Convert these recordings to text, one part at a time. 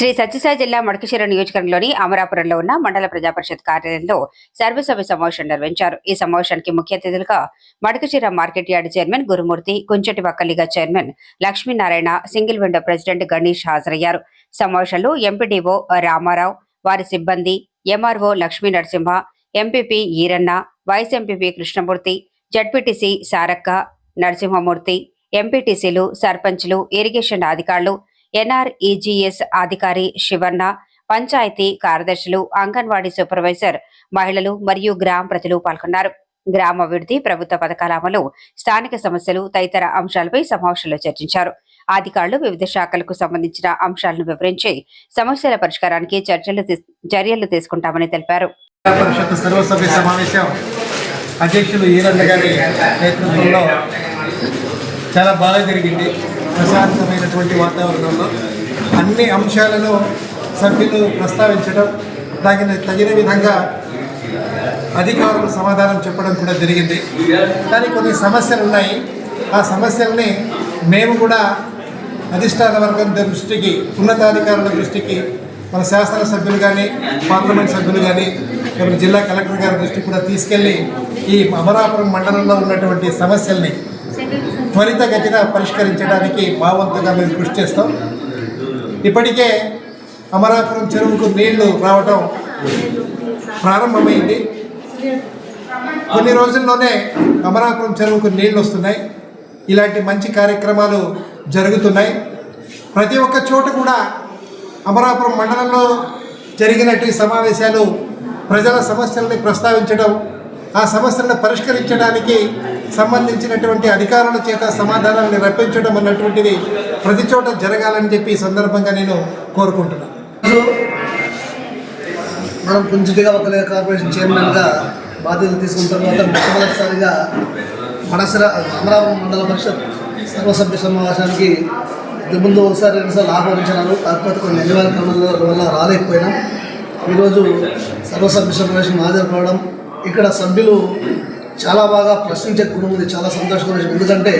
శ్రీ సత్యసాయి జిల్లా మడకశిర నియోజకవర్గంలోని అమరాపురంలో ఉన్న మండల ప్రజా పరిషత్ కార్యాలయంలో సర్వసభ్య సమావేశం నిర్వహించారు. ఈ సమావేశానికి ముఖ్య అతిథులుగా Madakasira market yard chairman Gurumurthy Kunchiti Vakkaliga chairman Lakshminarayana single window president Ganesh హాజరయ్యారు. సమావేశంలో ఎంపీడీఓ రామారావు వారి సిబ్బంది MRO Lakshmi Narasimha MPP Eeranna vice MPP Krishnamurthy ZPTC Sarakka Narasimhamurthy ఎంపీటీసీలు సర్పంచ్లు ఇరిగేషన్ అధికారులు ఎన్ఆర్ఈజీఎస్ అధికారి శివన్న పంచాయతీ కార్యదర్శులు అంగన్వాడీ సూపర్వైజర్ మహిళలు మరియు గ్రామ ప్రజలు పాల్గొన్నారు. గ్రామ అభివృద్ధి ప్రభుత్వ పథకాల అమలు స్థానిక సమస్యలు తదితర అంశాలపై సమావేశంలో చర్చించారు. అధికారులు వివిధ శాఖలకు సంబంధించిన అంశాలను వివరించి సమస్యల పరిష్కారానికి చర్చలు చర్యలు తీసుకుంటామని తెలిపారు. అధ్యక్షులు ఈరన్న గారి నేతృత్వంలో చాలా బాగా జరిగింది. ప్రశాంతమైనటువంటి వాతావరణంలో అన్ని అంశాలను సభ్యులు ప్రస్తావించడం దానికి తగిన విధంగా అధికారులు సమాధానం చెప్పడం కూడా జరిగింది. కానీ కొన్ని సమస్యలు ఉన్నాయి. ఆ సమస్యల్ని మేము కూడా అధిష్టాన వర్గం దృష్టికి ఉన్నతాధికారుల దృష్టికి మన శాసనసభ్యులు కానీ పార్లమెంట్ సభ్యులు కానీ మన జిల్లా కలెక్టర్ గారి దృష్టికి కూడా తీసుకెళ్ళి ఈ అమరాపురం మండలంలో ఉన్నటువంటి సమస్యల్ని త్వరితగతిన పరిష్కరించడానికి మా వంతుగా మేము కృషి చేస్తాం. ఇప్పటికే అమరాపురం చెరువుకు నీళ్ళు రావటం ప్రారంభమైంది. కొన్ని రోజుల్లోనే అమరాపురం చెరువుకు నీళ్ళు వస్తున్నాయి. ఇలాంటి మంచి కార్యక్రమాలు జరుగుతున్నాయి. ప్రతి ఒక్క చోట కూడా అమరాపురం మండలంలో జరిగినట్టు సమావేశాలు ప్రజల సమస్యల్ని ప్రస్తావించడం ఆ సమస్యలను పరిష్కరించడానికి సంబంధించినటువంటి అధికారుల చేత సమాధానాన్ని రప్పించడం అన్నటువంటిది ప్రతి చోట జరగాలని చెప్పి ఈ సందర్భంగా నేను కోరుకుంటున్నాను. మనం కుంచిటిగా ఒక కార్పొరేషన్ చైర్మన్గా బాధ్యతలు తీసుకున్న తర్వాత మొట్టమొదటిసారిగా మనసర అమరావతి మండల పరిషత్ సర్వసభ్య సమావేశానికి ఇంతకు ముందు ఒకసారి రెండుసార్లు ఆహ్వానించినారు. కాకపోతే కొన్ని అనివార్య క్రమంలో వల్ల రాలేకపోయినాం. ఈరోజు సర్వసభ్య సమావేశం హాజరు కావడం ఇక్కడ సభ్యులు చాలా బాగా ప్రశ్నించే గుణం ఉంది చాలా సంతోషంగా ఎందుకంటే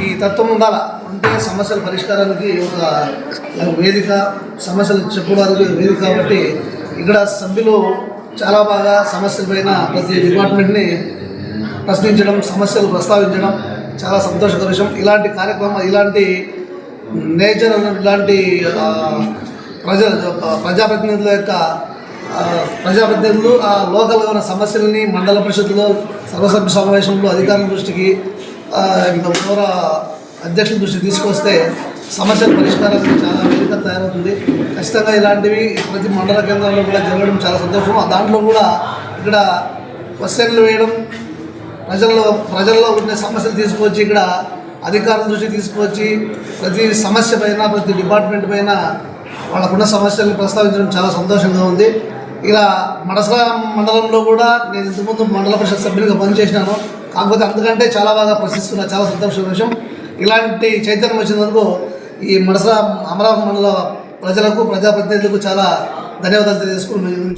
ఈ తత్వం ఉండాల ఉంటే సమస్యల పరిష్కారానికి ఒక వేదిక సమస్యలు చెప్పుకోవడానికి వేదిక కాబట్టి ఇక్కడ సభ్యులు చాలా బాగా సమస్యలపైన ప్రతి డిపార్ట్మెంట్ని ప్రశ్నించడం సమస్యలు ప్రస్తావించడం చాలా సంతోషకర విషయం. ఇలాంటి కార్యక్రమం ఇలాంటి నేచర్ ఇలాంటి ఆ, ప్రజ ప్రజాప్రతినిధుల యొక్క ప్రజాప్రతినిధులు ఆ లోకల్ ఉన్న సమస్యలని మండల పరిషత్తులో సర్వసభ్య సమావేశంలో అధికారుల దృష్టికి ఆ, గౌరవ అధ్యక్షుల దృష్టికి తీసుకొస్తే సమస్యల పరిష్కారానికి చాలా వేదిక తయారవుతుంది. ఖచ్చితంగా ఇలాంటివి ప్రతి మండల కేంద్రంలో కూడా జరగడం చాలా సంతోషం. దాంట్లో కూడా ఇక్కడ క్వశ్చన్లు వేయడం ప్రజల్లో ప్రజల్లో ఉండే సమస్యలు తీసుకొచ్చి ఇక్కడ అధికారుల దృష్టికి తీసుకొచ్చి ప్రతి సమస్య పైన ప్రతి డిపార్ట్మెంట్ పైన వాళ్ళకున్న సమస్యలను ప్రస్తావించడం చాలా సంతోషంగా ఉంది. ఇలా మడసల మండలంలో కూడా నేను ఇంతకుముందు మండల పరిషత్ సభ్యులుగా పనిచేసినాను. కాకపోతే అంతకంటే చాలా బాగా ప్రశ్నిస్తున్నా చాలా సంతోషమైన విషయం. ఇలాంటి చైతన్యం వచ్చినందుకు ఈ మడసల అమరావతి మండల ప్రజలకు ప్రజాప్రతినిధులకు చాలా ధన్యవాదాలు తెలియజేసుకుంటున్నాను